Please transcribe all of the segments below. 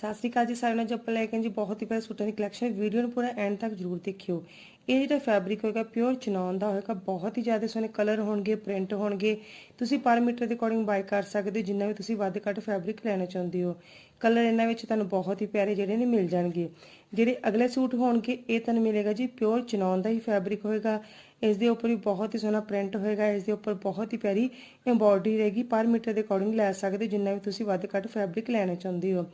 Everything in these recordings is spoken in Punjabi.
ਸਤਿ ਸ਼੍ਰੀ ਅਕਾਲ ਜੀ, ਸਾਰਿਆਂ ਨੂੰ ਜੱਪਲ ਲੈ ਕੇ ਜੀ ਬਹੁਤ ਹੀ ਪਿਆਰੇ ਸੂਟਾਂ ਦੀ ਕਲੈਕਸ਼ਨ ਵੀਡੀਓ ਨੂੰ ਪੂਰਾ ਐਂਡ ਤੱਕ ਜ਼ਰੂਰ ਦੇਖਿਓ। ਇਹ ਜਿਹੜਾ ਫੈਬਰਿਕ ਹੋਏਗਾ ਪਿਓਰ ਚਨੌਨ ਦਾ ਹੋਏਗਾ, ਬਹੁਤ ਹੀ ਜ਼ਿਆਦਾ ਸੋਹਣੇ ਕਲਰ ਹੋਣਗੇ ਪ੍ਰਿੰਟ ਹੋਣਗੇ। ਤੁਸੀਂ ਪਰ ਮੀਟਰ ਦੇ ਅਕੋਰਡਿੰਗ ਬਾਈ ਕਰ ਸਕਦੇ ਹੋ, ਜਿੰਨਾ ਵੀ ਤੁਸੀਂ ਵੱਧ ਘੱਟ ਫੈਬਰਿਕ ਲੈਣਾ ਚਾਹੁੰਦੇ ਹੋ। ਕਲਰ ਇਹਨਾਂ ਵਿੱਚ ਤੁਹਾਨੂੰ ਬਹੁਤ ਹੀ ਪਿਆਰੇ ਜਿਹੜੇ ਨੇ ਮਿਲ ਜਾਣਗੇ। ਜਿਹੜੇ ਅਗਲੇ ਸੂਟ ਹੋਣਗੇ, ਇਹ ਤੁਹਾਨੂੰ ਮਿਲੇਗਾ ਜੀ ਪਿਓਰ ਚਨੌਨ ਦਾ ਹੀ ਫੈਬਰਿਕ ਹੋਏਗਾ। ਇਸ ਦੇ ਉੱਪਰ ਵੀ ਬਹੁਤ ਹੀ ਸੋਹਣਾ ਪ੍ਰਿੰਟ ਹੋਏਗਾ, ਇਸ ਦੇ ਉੱਪਰ ਬਹੁਤ ਹੀ ਪਿਆਰੀ ਐਮਬੋਡਰੀ ਰਹੇਗੀ। ਪਰ ਮੀਟਰ ਦੇ ਅਕੋਰਡਿੰਗ ਲੈ ਸਕਦੇ ਹੋ, ਜਿੰਨਾ ਵੀ ਤੁਸੀਂ ਵੱਧ ਘੱਟ ਫੈਬਰਿਕ ਲੈਣਾ ਚਾਹੁੰਦੇ ਹੋ।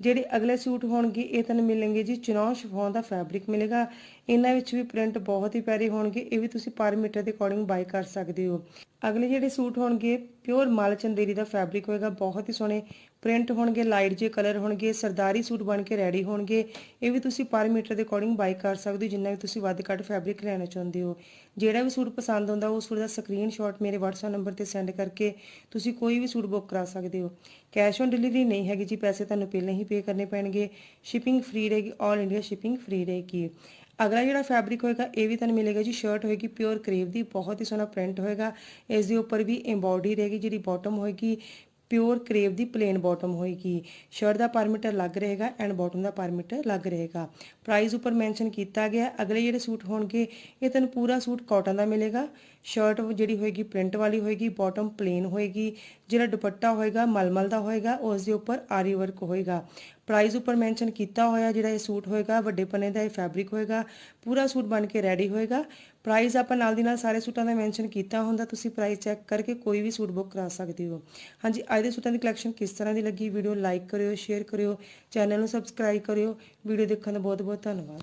ਜਿਹੜੇ ਅਗਲੇ ਸੂਟ ਹੋਣਗੇ, ਇਹ ਤੁਹਾਨੂੰ ਮਿਲਣਗੇ ਜੀ ਚਨੌਨ ਸ਼ਿਫੋਨ ਦਾ ਫੈਬਰਿਕ ਮਿਲੇਗਾ। ਇਹਨਾਂ ਵਿੱਚ ਵੀ ਪ੍ਰਿੰਟ ਬਹੁਤ ਹੀ ਪਿਆਰੇ ਹੋਣਗੇ, ਇਹ ਵੀ ਤੁਸੀਂ ਪਰ ਮੀਟਰ ਦੇ ਅਕੋਰਡਿੰਗ ਬਾਈ ਕਰ ਸਕਦੇ ਹੋ। ਅਗਲੇ ਜਿਹੜੇ ਸੂਟ ਹੋਣਗੇ ਪਿਓਰ ਮਲ ਚੰਦੇਰੀ ਦਾ ਫੈਬਰਿਕ ਹੋਏਗਾ, ਬਹੁਤ ਹੀ ਸੋਹਣੇ ਪ੍ਰਿੰਟ ਹੋਣਗੇ ਲਾਈਟ ਜੇ ਕਲਰ ਹੋਣਗੇ, ਸਰਦਾਰੀ ਸੂਟ ਬਣ ਕੇ ਰੈਡੀ ਹੋਣਗੇ। ਇਹ ਵੀ ਤੁਸੀਂ ਪਰ ਮੀਟਰ ਦੇ ਅਕੋਰਡਿੰਗ ਬਾਈ ਕਰ ਸਕਦੇ ਹੋ, ਜਿੰਨਾ ਵੀ ਤੁਸੀਂ ਵੱਧ ਘੱਟ ਫੈਬਰਿਕ ਲੈਣਾ ਚਾਹੁੰਦੇ ਹੋ। ਜਿਹੜਾ ਵੀ ਸੂਟ ਪਸੰਦ ਆਉਂਦਾ ਉਹ ਸੂਟ ਦਾ ਸਕਰੀਨਸ਼ਾਟ ਮੇਰੇ WhatsApp ਨੰਬਰ ਤੇ ਸੈਂਡ ਕਰਕੇ ਤੁਸੀਂ ਕੋਈ ਵੀ ਸੂਟ ਬੁੱਕ ਕਰਾ ਸਕਦੇ ਹੋ। ਕੈਸ਼ ਔਨ ਡਿਲੀਵਰੀ ਨਹੀਂ ਹੈਗੀ ਜੀ, ਪੈਸੇ ਤੁਹਾਨੂੰ ਪਹਿਲਾਂ ਹੀ ਪੇ ਕਰਨੇ ਪੈਣਗੇ। ਸ਼ਿਪਿੰਗ ਫ੍ਰੀ ਰਹੇਗੀ 올 ਇੰਡੀਆ ਸ਼ਿਪਿੰਗ ਫ੍ਰੀ ਰਹੇਗੀ। ਅਗਲਾ ਜਿਹੜਾ ਫੈਬਰਿਕ ਹੋਏਗਾ, ਇਹ ਵੀ ਤੁਹਾਨੂੰ ਮਿਲੇਗਾ ਜੀ ਸ਼ਰਟ ਹੋਏਗੀ ਪਿਓਰ ਕਰੇਵ ਦੀ, ਬਹੁਤ ਹੀ ਸੋਹਣਾ ਪ੍ਰਿੰਟ ਹੋਏਗਾ। ਇਸ ਦੇ ਉੱਪਰ ਵੀ ਐਮਬੋਡੀ ਰਹੇਗੀ, ਜਿਹੜੀ ਬਾਟਮ ਹੋਏਗੀ ਪਿਓਰ ਕਰੇਵ ਦੀ ਪਲੇਨ ਬਾਟਮ ਹੋਏਗੀ। ਸ਼ਰਟ ਦਾ ਪਰਮੀਟਰ ਲੱਗ ਰਹੇਗਾ ਐਂਡ ਬਾਟਮ ਦਾ ਪਰਮੀਟਰ ਲੱਗ ਰਹੇਗਾ। ਪ੍ਰਾਈਸ ਉੱਪਰ ਮੈਂਸ਼ਨ ਕੀਤਾ ਗਿਆ, ਅਗਲੇ ਜਿਹੜੇ ਸੂਟ ਹੋਣਗੇ, ਇਹ ਤੁਹਾਨੂੰ ਪੂਰਾ ਸੂਟ ਕਾਟਨ ਦਾ ਮਿਲੇਗਾ। ਸ਼ਰਟ ਜਿਹੜੀ ਹੋਏਗੀ ਪ੍ਰਿੰਟ ਵਾਲੀ ਹੋਏਗੀ ਬਾਟਮ ਪਲੇਨ ਹੋਏਗੀ। ਜਿਹੜਾ ਦੁਪੱਟਾ ਹੋਏਗਾ, ਮਲਮਲ ਦਾ ਹੋਏਗਾ, ਉਸ ਦੇ ਉੱਪਰ ਆਰੀ ਵਰਕ ਹੋਏਗਾ। ਪ੍ਰਾਈਸ ਉੱਪਰ ਮੈਂਸ਼ਨ ਕੀਤਾ ਹੋਇਆ ਜਿਹੜਾ ਇਹ ਸੂਟ ਹੋਏਗਾ, ਵੱਡੇ ਪੰਨੇ ਦਾ ਇਹ ਫੈਬਰਿਕ ਹੋਏਗਾ, ਪੂਰਾ ਸੂਟ ਬਣ ਕੇ ਰੈਡੀ ਹੋਏਗਾ। ਪ੍ਰਾਈਸ ਆਪਾਂ ਨਾਲ ਦੀ ਨਾਲ ਸਾਰੇ ਸੂਟਾਂ ਦਾ ਮੈਂਸ਼ਨ ਕੀਤਾ ਹੁੰਦਾ, ਤੁਸੀਂ ਪ੍ਰਾਈਸ ਚੈੱਕ ਕਰਕੇ ਕੋਈ ਵੀ ਸੂਟ ਬੁੱਕ ਕਰਾ ਸਕਦੇ ਹੋ। ਹਾਂਜੀ, ਅੱਜ ਦੇ ਸੂਟਾਂ ਦੀ ਕਲੈਕਸ਼ਨ ਕਿਸ ਤਰ੍ਹਾਂ ਦੀ ਲੱਗੀ? ਵੀਡੀਓ ਲਾਈਕ ਕਰਿਓ ਸ਼ੇਅਰ ਕਰਿਓ ਚੈਨਲ ਨੂੰ ਸਬਸਕ੍ਰਾਈਬ ਕਰਿਓ। ਵੀਡੀਓ ਦੇਖਣ ਦਾ ਬਹੁਤ ਬਹੁਤ ਧੰਨਵਾਦ।